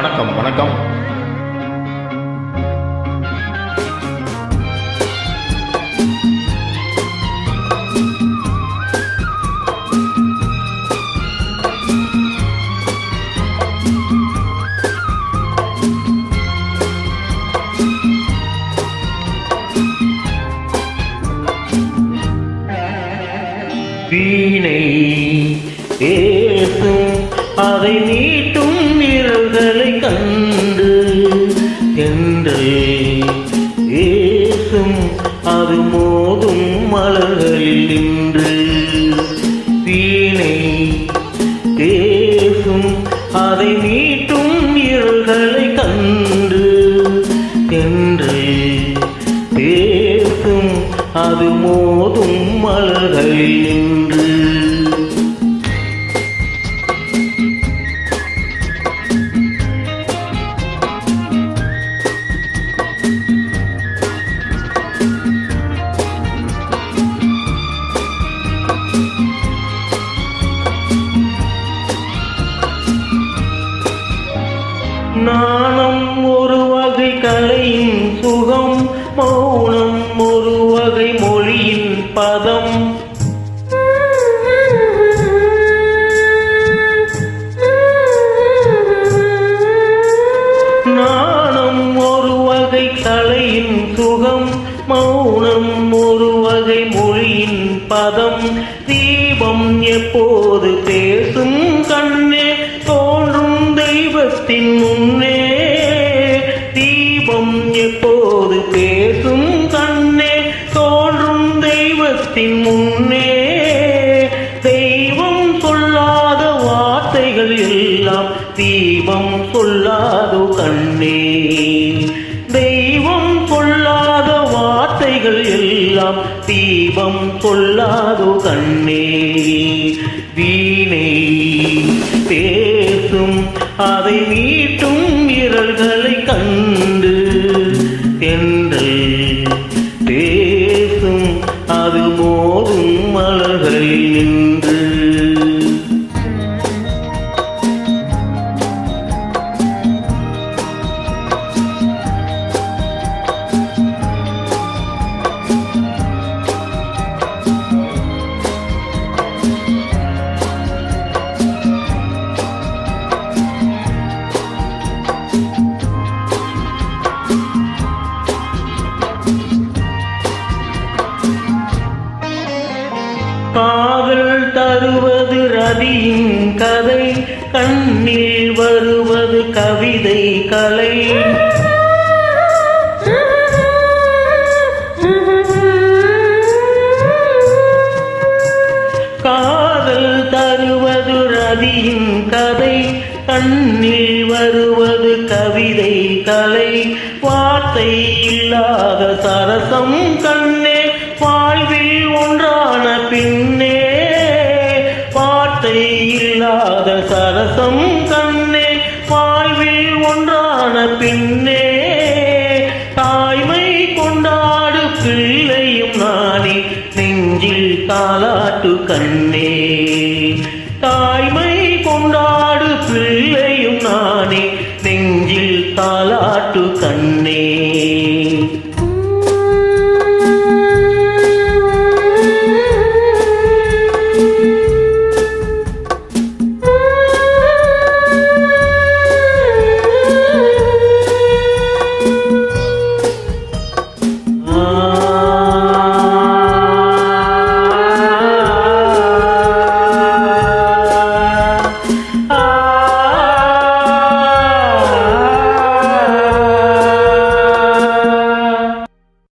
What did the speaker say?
வணக்கம் வணக்கம். வீணை பேசும் அதை நீ மலர்களில் நின்று வீணை பேசும் அதை மீட்டும் இருள்களை கண்டு என்று பேசும் அது மோதும் மலர்களில் நின்று நாணம் ஒரு வகை கலையின் சுகம் மௌனம் ஒரு வகை மொழியின் பதம். நாணம் ஒரு வகை கலையின் சுகம் மௌனம் ஒரு வகை மொழியின் பதம். தீபம் எப்போது பேசும் கண்ணே தெய்வத்தின் முன்னே தெய்வம் சொல்லாத வார்த்தைகள் எல்லாம் தீபம் சொல்லாதோ கண்ணே. தெய்வம் சொல்லாத வார்த்தைகள் எல்லாம் தீபம் சொல்லாதோ கண்ணே. வீணை நின்று காதல் நதியின் கதை கண்ணில் வருவது கவிதை கலை. காதல் தருவது நதியின் கதை கண்ணில் வருவது கவிதை கலை. வார்த்தை இல்லாத சரசம் கண்ணே பாசம் கண்ணே வாழ்வில் ஒன்றான பின்னே தாய்மை கொண்டாடு பிள்ளையும் நானே நெஞ்சில் தாளாட்டு கண்ணே. தாய்மை கொண்டாடு பிள்ளையும் நானே நெஞ்சில் தாளாட்டு கண்ணே.